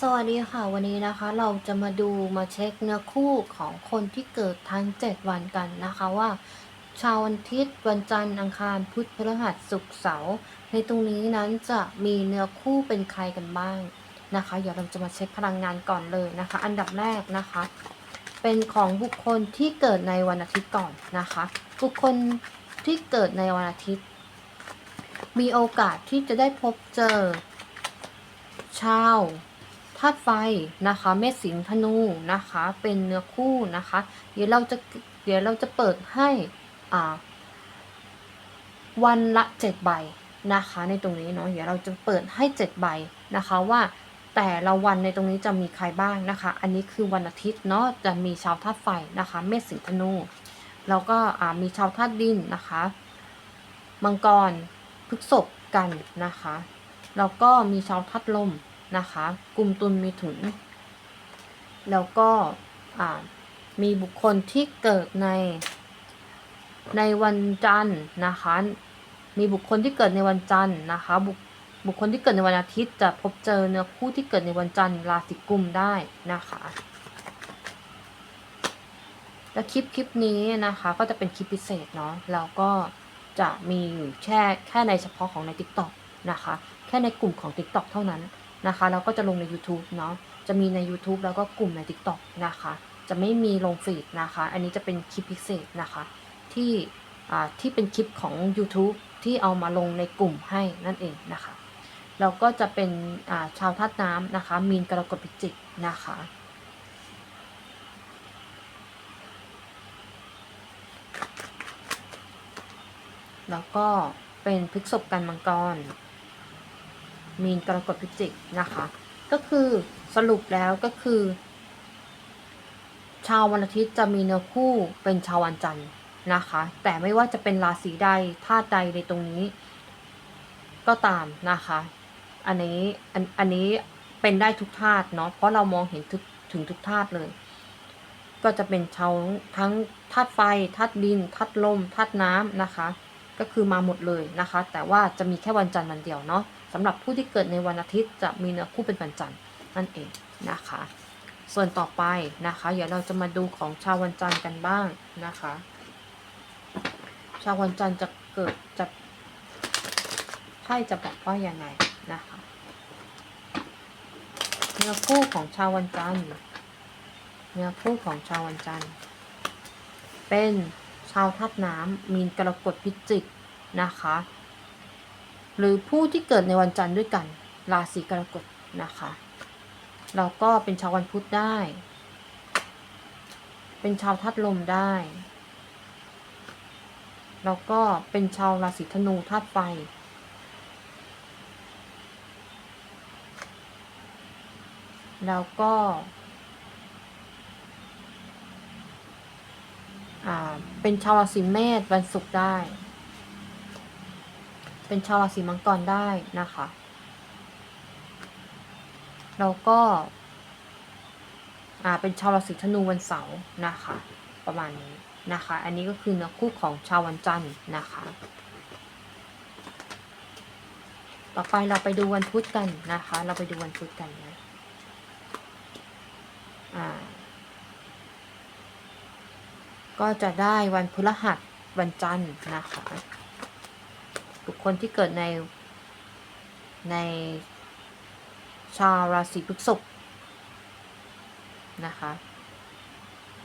สวัสดีค่ะ วันนี้นะคะเราจะมาดูมาเช็คเนื้อคู่ของคนที่เกิดทั้ง 7 วันกันนะคะว่า ชาววันอาทิตย์วันจันทร์อังคารพุธพฤหัสศุกร์เสาร์ในตรงนี้นั้นจะมีเนื้อคู่เป็นใครกันบ้างนะคะเดี๋ยวเราจะมาเช็คพลังงานก่อนเลยนะคะ อันดับแรกนะคะ เป็นของบุคคลที่เกิดในวันอาทิตย์ก่อนนะคะ บุคคลที่เกิดในวันอาทิตย์ มีโอกาสที่จะได้พบเจอชาวาตุไฟนะคะเมษสิงธนูนะคะเป็นเนื้อคู่นะคะ เดี๋ยวเราจะเดี๋ยวเราจะเปิดให้อ่าวันละเจ็ดใบนะคะในตรงนี้เนาะเดี๋ยวเราจะเปิดให้เจ็ดใบนะคะว่าแต่ละวันในตรงนี้จะมีใครบ้างนะคะ อันนี้คือวันอาทิตย์เนาะจะมีชาวธาตุไฟนะคะเมษสิงธนูแล้วก็อ่ามีชาวธาตุดินนะคะมังกรพฤษภกันนะคะ แล้วก็มีชาวธาตุลม นะคะ กลุ่มตุลมีถุน แล้วก็มีบุคคลที่เกิดในในวันจันทร์นะคะ มีบุคคลที่เกิดในวันจันทร์นะคะบุคบุคคลที่เกิดในวันอาทิตย์จะพบเจอเนื้อคู่ที่เกิดในวันจันทร์ราศีกุมได้นะคะ และคลิปคลิปนี้นะคะ ก็จะเป็นคลิปพิเศษเนาะแล้วก็จะมีอยู่แค่แค่ในเฉพาะของใน TikTok นะคะ แค่ในกลุ่มของ TikTok เท่านั้น นะคะแล้วก็จะลงใน YouTube เนาะจะมีใน YouTube แล้วก็กลุ่มใน TikTok นะคะ จะไม่มีลงฟีดนะคะ อันนี้จะเป็นคลิปพิเศษนะคะ ที่อ่าที่เป็นคลิปของ YouTube ที่เอามาลงในกลุ่มให้นั่นเองนะคะแล้วก็จะเป็นอ่าชาวธาตุน้ำนะคะ มีนกรกฎพิจิกนะคะ แล้วก็เป็นพฤกษบกันมังกร มีนกรกฎพิจิกนะคะ ก็คือสรุปแล้วก็คือ ชาววันอาทิตย์จะมีเนื้อคู่เป็นชาววันจันทร์นะคะ แต่ไม่ว่าจะเป็นราศีใดธาตุใดในตรงนี้ ก็ตามนะคะ อันนี้อันอันนี้เป็นได้ทุกธาตุเนาะเพราะเรามองเห็นทุกถึงทุกธาตุเลย ก็จะเป็นชาวทั้งธาตุไฟธาตุดินธาตุลมธาตุน้ำนะคะ ก็คือมาหมดเลยนะคะ แต่ว่าจะมีแค่วันจันทร์วันเดียวเนาะสำหรับผู้ที่เกิดในวันอาทิตย์จะมีเนื้อคู่เป็นวันจันทร์นั่นเองนะคะ ส่วนต่อไปนะคะ เดี๋ยวเราจะมาดูของชาววันจันทร์กันบ้างนะคะ ชาววันจันทร์จะเกิดจะไพ่จะบอกว่ายังไงนะคะเนื้อคู่ของชาววันจันทร์เนื้อคู่ของชาววันจันทร์เป็นาวธาตุน้ำมีนกรกฎพิจิกนะคะ หรือผู้ที่เกิดในวันจันทร์ด้วยกัน ราศีกรกฎนะคะแล้วก็เป็นชาววันพุธได้ เป็นชาวธาตุลมได้ แล้วก็เป็นชาวราศีธนูธาตุไฟ แล้วก็ อ่า เป็นชาวราศีเมษวันศุกร์ได้ เป็นชาวราศีมังกรได้นะคะ แล้วก็ อ่า เป็นชาวราศีธนูวันเสาร์นะคะ ประมาณนี้นะคะ อันนี้ก็คือเนื้อคู่ของชาววันจันทร์นะคะ ต่อไปเราไปดูวันพุธกันนะคะ เราไปดูวันพุธกันนะ อ่า ก็จะได้วันพฤหัสวันจันทร์นะคะ บุคคลที่เกิดในในชาวราศีพฤษภนะคะ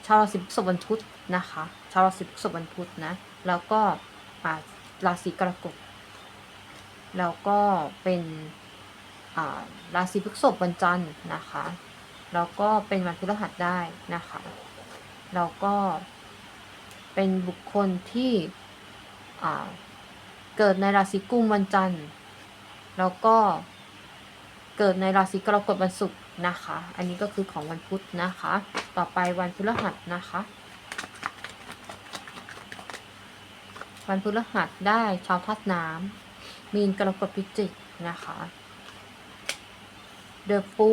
ชาวราศีพฤษภวันพุธนะคะ ชาวราศีพฤษภวันพุธนะ แล้วก็ราศีกรกฎ แล้วก็เป็นราศีพฤษภวันจันทร์นะคะ แล้วก็เป็นวันพฤหัสได้นะคะ แล้วก็ เป็นบุคคลที่เกิดในราศีกุมวันจันทร์ แล้วก็เกิดในราศีกรกฎวันศุกร์นะคะ อันนี้ก็คือของวันพุธนะคะ ต่อไปวันพฤหัสนะคะ วันพฤหัสได้ชาวธาตุน้ำมีนกรกฎพิจิกนะคะเดอะฟู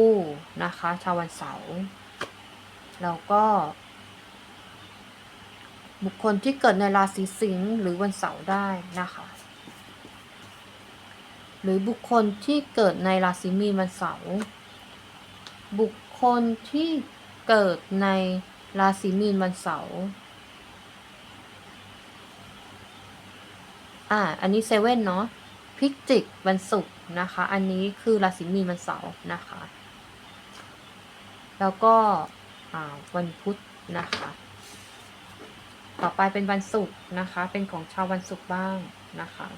นะคะ ชาววันเสาร์ แล้วก็ บุคคลที่เกิดในราศีสิงห์หรือวันเสาร์ได้นะคะ หรือบุคคลที่เกิดในราศีมีนวันเสาร์บุคคลที่เกิดในราศีมีนวันเสาร์อ่า อันนี้เซเว่นเนาะพิจิกวันศุกร์นะคะ อันนี้คือราศีมีนวันเสาร์นะคะ แล้วก็อ่าวันพุธนะคะ ต่อไปเป็นวันศุกร์นะคะ เป็นของชาววันศุกร์บ้างนะคะ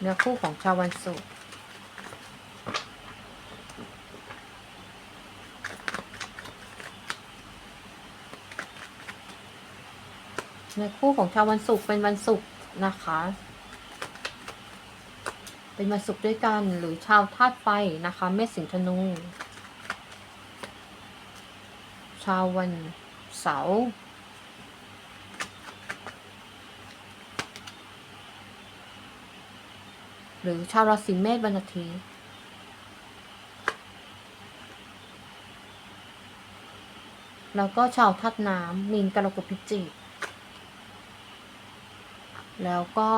เนื้อคู่ของชาววันศุกร์เนื้อคู่ของชาววันศุกร์เป็นวันศุกร์นะคะ เป็นวันศุกร์ด้วยกันหรือชาวธาตุไฟนะคะ เมษสิงห์ธนู ชาววันเสาร์ หรือชาวราศีเมษวันอาทิตย์แล้วก็ชาวธาตุน้ำมีนกรกฎพิจิกแล้วก็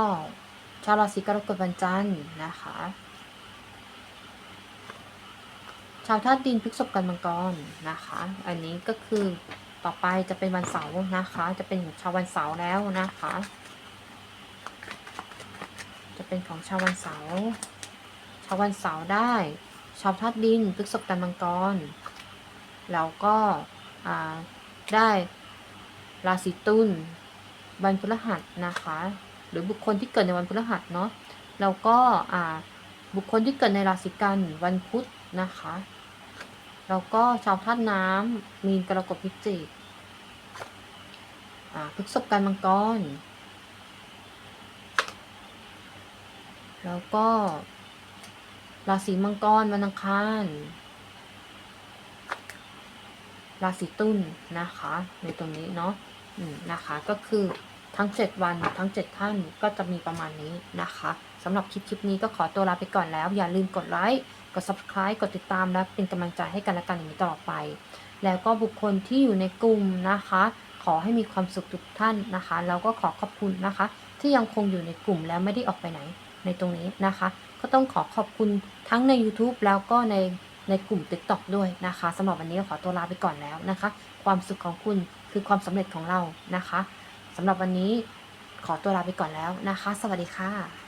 ชาวราศีกรกฎวันจันทร์นะคะ ชาวธาตุดินพฤษภกันมังกรนะคะ อันนี้ก็คือต่อไปจะเป็นวันเสาร์นะคะ จะเป็นชาววันเสาร์แล้วนะคะ เป็นของชาววันเสาร์ชาววันเสาร์ได้ ชาวธาตุดินพฤษภกันมังกร แล้วก็ได้ราศีตุลวันพฤหัสนะคะ หรือบุคคลที่เกิดในวันพฤหัสเนาะแล้วก็บุคคลที่เกิดในราศีกันวันพุธนะคะแล้วก็ชาวธาตุน้ำมีนกรกฎพิจิกพฤษภกันมังกร แล้วก็ราศีมังกรวันอังคารราศีตุลนนะคะ ในตรงนี้เนาะอืมนะคะ ก็คือทั้ง 7 วันทั้ง 7 ท่านก็จะมีประมาณนี้นะคะสำหรับคลิปคลิปนี้ก็ขอตัวลาไปก่อนแล้ว อย่าลืมกดไลค์กด subscribe กดติดตามและเป็นกำลังใจให้กันและกันอย่างนี้ตลอดไป แล้วก็บุคคลที่อยู่ในกลุ่มนะคะ ขอให้มีความสุขทุกท่านนะคะ แล้วก็ขอขอบคุณนะคะ ที่ยังคงอยู่ในกลุ่มแล้วไม่ได้ออกไปไหน ในตรงนี้นะคะ ก็ต้องขอขอบคุณทั้งใน YouTube แล้วก็ในในกลุ่ม TikTok ด้วยนะคะสำหรับวันนี้ขอตัวลาไปก่อนแล้วนะคะ ความสุขของคุณคือความสำเร็จของเรานะคะสำหรับวันนี้ขอตัวลาไปก่อนแล้วนะคะ สวัสดีค่ะ